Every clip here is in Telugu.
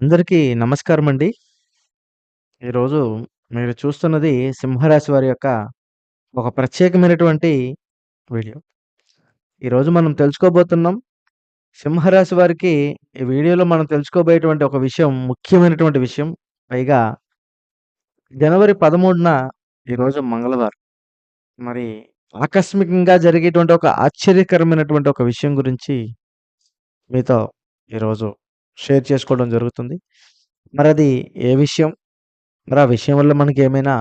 అందరికీ నమస్కారం అండి ఈరోజు మీరు చూస్తున్నది సింహరాశి వారి యొక్క ఒక ప్రత్యేకమైనటువంటి వీడియో. ఈరోజు మనం తెలుసుకోబోతున్నాం. సింహరాశి వారికి ఈ వీడియోలో మనం తెలుసుకోబోయేటువంటి ఒక విషయం ముఖ్యమైనటువంటి విషయం. పైగా జనవరి 13న ఈరోజు మంగళవారం. మరి ఆకస్మికంగా జరిగేటువంటి ఒక ఆశ్చర్యకరమైనటువంటి ఒక విషయం గురించి మీతో ఈరోజు షేర్ చేసుకోవడం జరుగుతుంది. మరి అది ఏ విషయం? మరి ఆ విషయం వల్ల మనకి ఏమైనా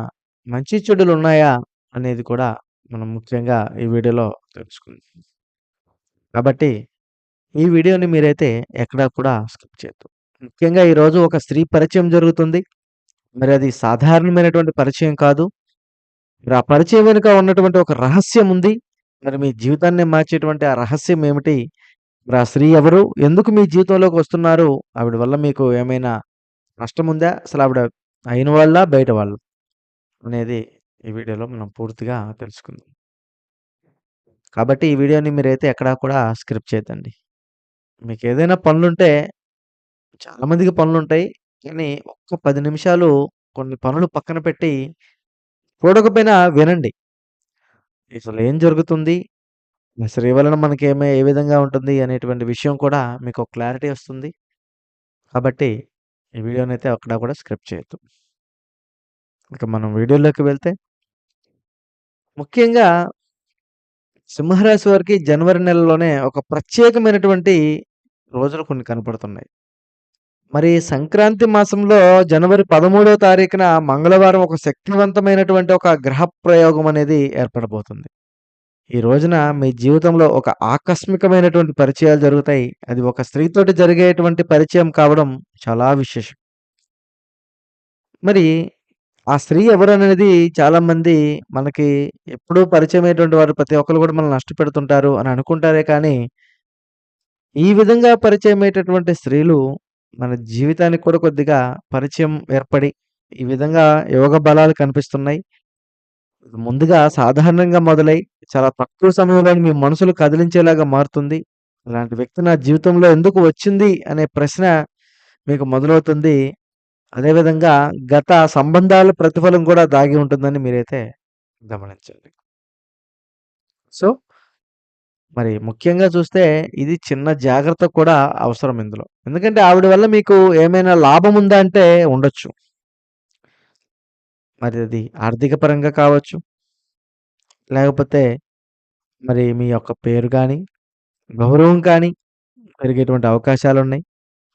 మంచి చెడులు ఉన్నాయా అనేది కూడా మనం ముఖ్యంగా ఈ వీడియోలో తెలుసుకుందాం. కాబట్టి ఈ వీడియోని మీరైతే ఎక్కడా కూడా స్కిప్ చేయొద్దు. ముఖ్యంగా ఈరోజు ఒక స్త్రీ పరిచయం జరుగుతుంది. మరి అది సాధారణమైనటువంటి పరిచయం కాదు. మరి ఆ పరిచయం వెనుక ఉన్నటువంటి ఒక రహస్యం ఉంది. మరి మీ జీవితాన్ని మార్చేటువంటి ఆ రహస్యం ఏమిటి? మరి ఆ స్త్రీ ఎవరు? ఎందుకు మీ జీవితంలోకి వస్తున్నారు? ఆవిడ వల్ల మీకు ఏమైనా నష్టం ఉందా అసలు ఆవిడ అయిన వాళ్ళ బయట వాళ్ళు అనేది ఈ వీడియోలో మనం పూర్తిగా తెలుసుకుందాం. కాబట్టి ఈ వీడియోని మీరైతే ఎక్కడా కూడా స్కిప్ మీకు ఏదైనా పనులుంటే చాలామందికి పనులుంటాయి. కానీ ఒక్క పది నిమిషాలు కొన్ని పనులు పక్కన పెట్టి చూడకపోయినా వినండి. అసలు ఏం జరుగుతుంది? శ్రీవలన స్త్రీ వలన ఏ విధంగా ఉంటుంది అనేటువంటి విషయం కూడా మీకు క్లారిటీ వస్తుంది. కాబట్టి ఈ వీడియోను అయితే అక్కడ కూడా స్క్రిప్ట్ చేయొద్దు. ఇక మనం వీడియోలోకి వెళ్తే ముఖ్యంగా సింహరాశి వారికి జనవరి నెలలోనే ఒక ప్రత్యేకమైనటువంటి రోజులు కొన్ని కనపడుతున్నాయి. మరి సంక్రాంతి మాసంలో జనవరి 13వ తారీఖున మంగళవారం ఒక శక్తివంతమైనటువంటి ఒక గ్రహ ప్రయోగం అనేది ఏర్పడబోతుంది. ఈ రోజున మీ జీవితంలో ఒక ఆకస్మికమైనటువంటి పరిచయాలు జరుగుతాయి. అది ఒక స్త్రీతోటి జరిగేటువంటి పరిచయం కావడం చాలా విశేషం. మరి ఆ స్త్రీ ఎవరనేది చాలామంది మనకి ఎప్పుడూ పరిచయమైనటువంటి వారు ప్రతి ఒక్కరు కూడా మనల్ని నష్టపెడుతుంటారు అని అనుకుంటారే కానీ ఈ విధంగా పరిచయమయ్యేటటువంటి స్త్రీలు మన జీవితానికి కూడా కొద్దిగా పరిచయం ఏర్పడి ఈ విధంగా యోగ బలాలు కనిపిస్తున్నాయి. ముందుగా సాధారణంగా మొదలై చాలా తక్కువ సమయంలో మీ మనసులు కదిలించేలాగా మారుతుంది. అలాంటి వ్యక్తి నా జీవితంలో ఎందుకు వచ్చింది అనే ప్రశ్న మీకు మొదలవుతుంది. అదేవిధంగా గత సంబంధాల ప్రతిఫలం కూడా దాగి ఉంటుందని మీరైతే గమనించండి. సో, మరి ముఖ్యంగా చూస్తే ఇది చిన్న జాగ్రత్త కూడా అవసరం ఇందులో. ఎందుకంటే ఆవిడ వల్ల మీకు ఏమైనా లాభం ఉందా అంటే ఉండొచ్చు. మరి అది ఆర్థిక పరంగా కావచ్చు. లేకపోతే మరి మీ యొక్క పేరు గాని, గౌరవం కానీ పెరిగేటువంటి అవకాశాలున్నాయి.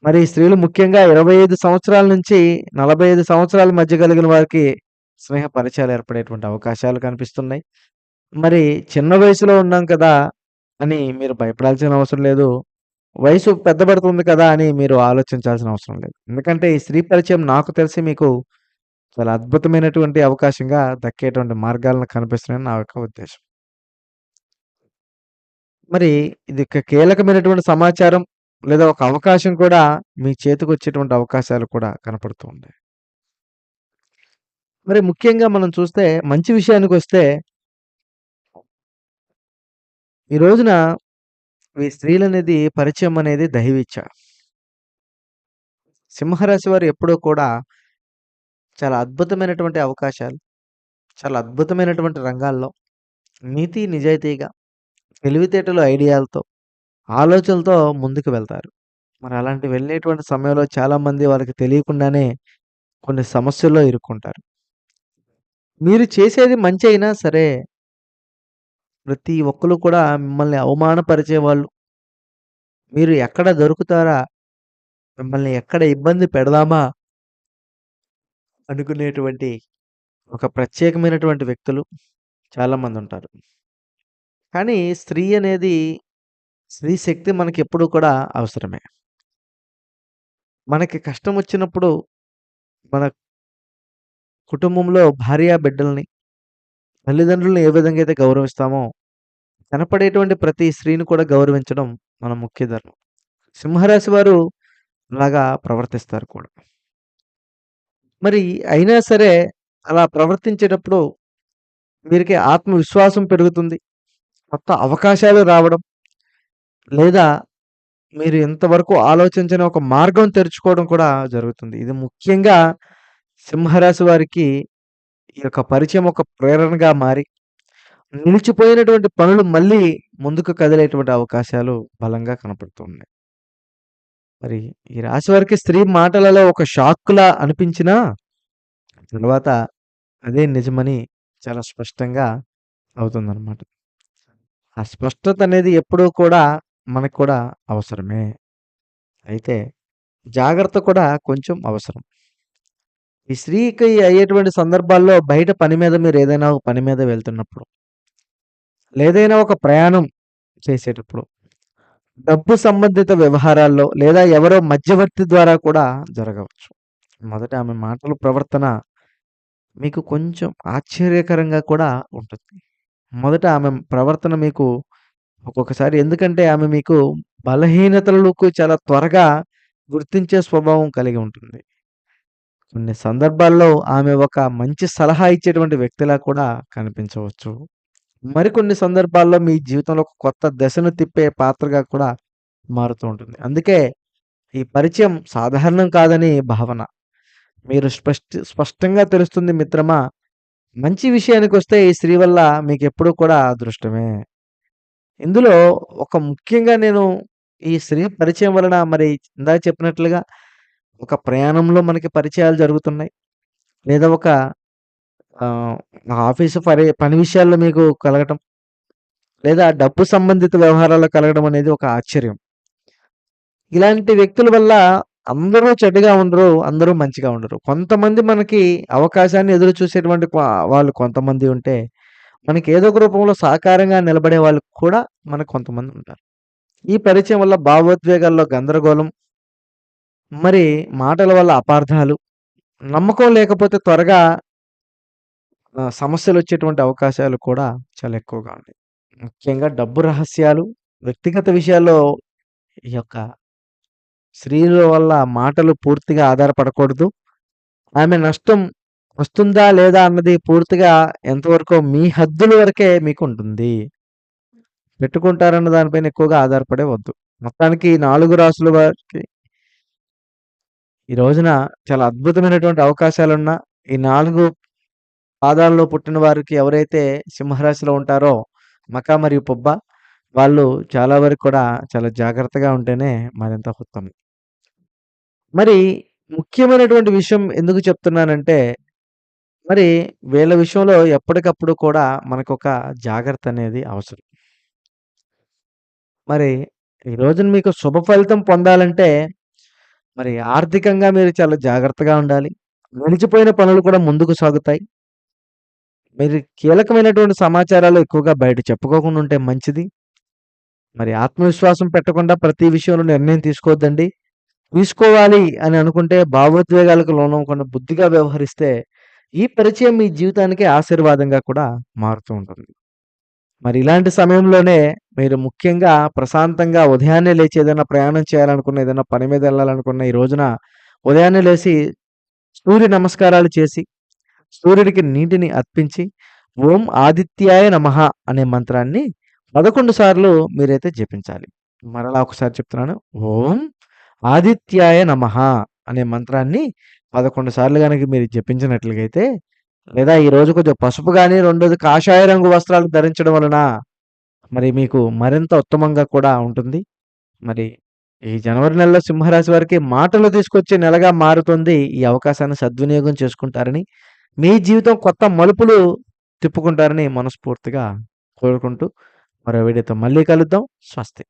మరి స్త్రీలు ముఖ్యంగా 25 సంవత్సరాల నుంచి 45 సంవత్సరాల మధ్య కలిగిన వారికి స్నేహ పరిచయాలు ఏర్పడేటువంటి అవకాశాలు కనిపిస్తున్నాయి. మరి చిన్న వయసులో ఉన్నాం కదా! అని మీరు భయపడాల్సిన అవసరం లేదు. వయసు పెద్దబడుతుంది కదా! అని మీరు ఆలోచించాల్సిన అవసరం లేదు. ఎందుకంటే ఈ స్త్రీ పరిచయం నాకు తెలిసి మీకు చాలా అద్భుతమైనటువంటి అవకాశంగా దక్కేటువంటి మార్గాలను కనిపిస్తున్నాయని నా యొక్క ఉద్దేశం. మరి ఇది ఒక కీలకమైనటువంటి సమాచారం లేదా ఒక అవకాశం కూడా మీ చేతికి వచ్చేటువంటి అవకాశాలు కూడా కనపడుతూ ఉన్నాయి. మరి ముఖ్యంగా మనం చూస్తే మంచి విషయానికి వస్తే ఈ రోజున ఈ స్త్రీలనేది పరిచయం అనేది దైవిచ్చ. సింహరాశి వారు ఎప్పుడూ కూడా చాలా అద్భుతమైనటువంటి అవకాశాలు, చాలా అద్భుతమైనటువంటి రంగాల్లో నీతి, నిజాయితీగా, తెలివితేటలు, ఐడియాలతో, ఆలోచనలతో ముందుకు వెళ్తారు. మరి అలాంటి వెళ్ళేటువంటి సమయంలో చాలామంది వాళ్ళకి తెలియకుండానే కొన్ని సమస్యల్లో ఇరుక్కుంటారు. మీరు చేసేది మంచి అయినా సరే ప్రతి ఒక్కరు కూడా మిమ్మల్ని అవమానపరిచేవాళ్ళు. మీరు ఎక్కడ దొరుకుతారా? మిమ్మల్ని ఎక్కడ ఇబ్బంది పెడదామా? అనుకునేటువంటి ఒక ప్రత్యేకమైనటువంటి వ్యక్తులు చాలామంది ఉంటారు కానీ స్త్రీ అనేది స్త్రీ శక్తి మనకెప్పుడూ కూడా అవసరమే. మనకి కష్టం వచ్చినప్పుడు మన కుటుంబంలో భార్య, బిడ్డల్ని, తల్లిదండ్రులను ఏ విధంగా అయితే గౌరవిస్తామో కనపడేటువంటి ప్రతి స్త్రీని కూడా గౌరవించడం మన ముఖ్య ధర్మం. సింహరాశి వారు అలాగా ప్రవర్తిస్తారు కూడా. మరి అయినా సరే అలా ప్రవర్తించేటప్పుడు వీరికి ఆత్మవిశ్వాసం పెరుగుతుంది. కొత్త అవకాశాలు రావడం లేదా మీరు ఇంతవరకు ఆలోచించని ఒక మార్గం తెరుచుకోవడం కూడా జరుగుతుంది. ఇది ముఖ్యంగా సింహరాశి వారికి ఈ యొక్క పరిచయం ఒక ప్రేరణగా మారి, నిలిచిపోయినటువంటి పనులు మళ్ళీ ముందుకు కదిలేటువంటి అవకాశాలు బలంగా కనపడుతున్నాయి. మరి ఈ రాశి వారికి స్త్రీ మాటలలో ఒక షాక్‌లా అనిపించినా, తర్వాత అదే నిజమని చాలా స్పష్టంగా అవుతుందనమాట. ఆ స్పష్టత అనేది ఎప్పుడూ కూడా మనకు కూడా అవసరమే. అయితే జాగ్రత్త కూడా కొంచెం అవసరం. ఈ స్త్రీకి అయ్యేటువంటి సందర్భాల్లో బయట పని మీద మీరేదైనా ఒక పని మీద వెళ్తున్నప్పుడు లేదైనా ఒక ప్రయాణం చేసేటప్పుడు, డబ్బు సంబంధిత వ్యవహారాల్లో లేదా ఎవరో మధ్యవర్తి ద్వారా కూడా జరగవచ్చు. మొదట ఆమె మాటలు, ప్రవర్తన మీకు కొంచెం ఆశ్చర్యకరంగా కూడా ఉంటుంది. మొదట ఆమె ప్రవర్తన మీకు ఒక్కొక్కసారి ఎందుకంటే ఆమె మీకు బలహీనతలకు చాలా త్వరగా గుర్తించే స్వభావం కలిగి ఉంటుంది. కొన్ని సందర్భాల్లో ఆమె ఒక మంచి సలహా ఇచ్చేటువంటి వ్యక్తిలా కూడా కనిపించవచ్చు. మరికొన్ని సందర్భాల్లో మీ జీవితంలో ఒక కొత్త దశను తిప్పే పాత్రగా కూడా మారుతూ ఉంటుంది. అందుకే ఈ పరిచయం సాధారణం కాదని భావన. మీరు స్పష్ట స్పష్టంగా తెలుస్తుంది మిత్రమా, మంచి విషయానికి వస్తే ఈ స్త్రీ వల్ల మీకు ఎప్పుడూ కూడా అదృష్టమే. ఇందులో ఒక ముఖ్యంగా నేను ఈ స్త్రీ పరిచయం వలన మరి ఇందాక చెప్పినట్లుగా ఒక ప్రయాణంలో మనకి పరిచయాలు జరుగుతున్నాయి. లేదా ఒక ఆఫీసు పని పని విషయాల్లో మీకు కలగటం. లేదా డబ్బు సంబంధిత వ్యవహారాల్లో కలగడం అనేది ఒక ఆశ్చర్యం. ఇలాంటి వ్యక్తుల వల్ల అందరూ చెడ్డగా ఉండరు. అందరూ మంచిగా ఉండరు. కొంతమంది మనకి అవకాశాన్ని ఎదురు చూసేటువంటి వాళ్ళు కొంతమంది ఉంటే, మనకి ఏదో ఒక రూపంలో సహకారంగా నిలబడే వాళ్ళు కూడా మనకు కొంతమంది ఉంటారు. ఈ పరిచయం వల్ల భావోద్వేగాల్లో గందరగోళం మరి మాటల వల్ల అపార్థాలు, నమ్మకం లేకపోతే త్వరగా సమస్యలు వచ్చేటువంటి అవకాశాలు కూడా చాలా ఎక్కువగా ఉన్నాయి. ముఖ్యంగా డబ్బు రహస్యాలు, వ్యక్తిగత విషయాల్లో ఈ యొక్క స్త్రీల వల్ల మాటలు పూర్తిగా ఆధారపడకూడదు. ఆమె నష్టం వస్తుందా? లేదా? అన్నది పూర్తిగా ఎంతవరకో మీ హద్దుల వరకే మీకు ఉంటుంది పెట్టుకుంటారన్న దానిపైన ఎక్కువగా ఆధారపడే వద్దు. మొత్తానికి నాలుగు రాసుల వారికి ఈ రోజున చాలా అద్భుతమైనటువంటి అవకాశాలున్న ఈ నాలుగు పాదాల్లో పుట్టిన వారికి ఎవరైతే సింహరాశిలో ఉంటారో మక మరియు పుబ్బ వాళ్ళు చాలా వరకు కూడా చాలా జాగ్రత్తగా ఉంటేనే మరింత ఉత్తమం. మరి ముఖ్యమైనటువంటి విషయం ఎందుకు చెప్తున్నానంటే, మరి వీళ్ళ విషయంలో ఎప్పటికప్పుడు కూడా మనకొక జాగ్రత్త అనేది అవసరం. మరి ఈ రోజున మీకు శుభ ఫలితం పొందాలంటే, మరి ఆర్థికంగా మీరు చాలా జాగ్రత్తగా ఉండాలి. నిలిచిపోయిన పనులు కూడా ముందుకు సాగుతాయి. మీరు కీలకమైనటువంటి సమాచారాలు ఎక్కువగా బయట చెప్పుకోకుండా ఉంటే మంచిది. మరి ఆత్మవిశ్వాసం పెట్టకుండా ప్రతి విషయంలో నిర్ణయం తీసుకోవద్దండి. తీసుకోవాలి అని అనుకుంటే భావోద్వేగాలకు లోనవ్వకుండా బుద్ధిగా వ్యవహరిస్తే, ఈ పరిచయం మీ జీవితానికి ఆశీర్వాదంగా కూడా మారుతూ ఉంటుంది. మరి ఇలాంటి సమయంలోనే మీరు ముఖ్యంగా ప్రశాంతంగా ఉదయాన్నే లేచి ఏదైనా ప్రయాణం చేయాలనుకున్న, ఏదైనా పని మీద వెళ్ళాలనుకున్న ఈ రోజున ఉదయాన్నే లేచి సూర్య నమస్కారాలు చేసి, సూర్యుడికి నీటిని అర్పించి, ఓం ఆదిత్యాయ నమః అనే మంత్రాన్ని 11 సార్లు మీరైతే జపించాలి. మరలా ఒకసారి చెప్తున్నాను. ఓం ఆదిత్యాయ నమః అనే మంత్రాన్ని 11 సార్లు కనుక మీరు జపించినట్లుగైతే లేదా ఈరోజు కొంచెం పసుపు కానీ రెండోది కాషాయ రంగు వస్త్రాలు ధరించడం వలన మరి మీకు మరింత ఉత్తమంగా కూడా ఉంటుంది. మరి ఈ జనవరి నెలలో సింహరాశి వారికి మాటలు తీసుకొచ్చే నెలగా మారుతుంది. ఈ అవకాశాన్ని సద్వినియోగం చేసుకుంటారని, మీ జీవితం కొత్త మలుపులు తిప్పుకుంటారని మనస్ఫూర్తిగా కోరుకుంటూ, మరో వీడియోతో మళ్ళీ కలుద్దాం. స్వస్తి.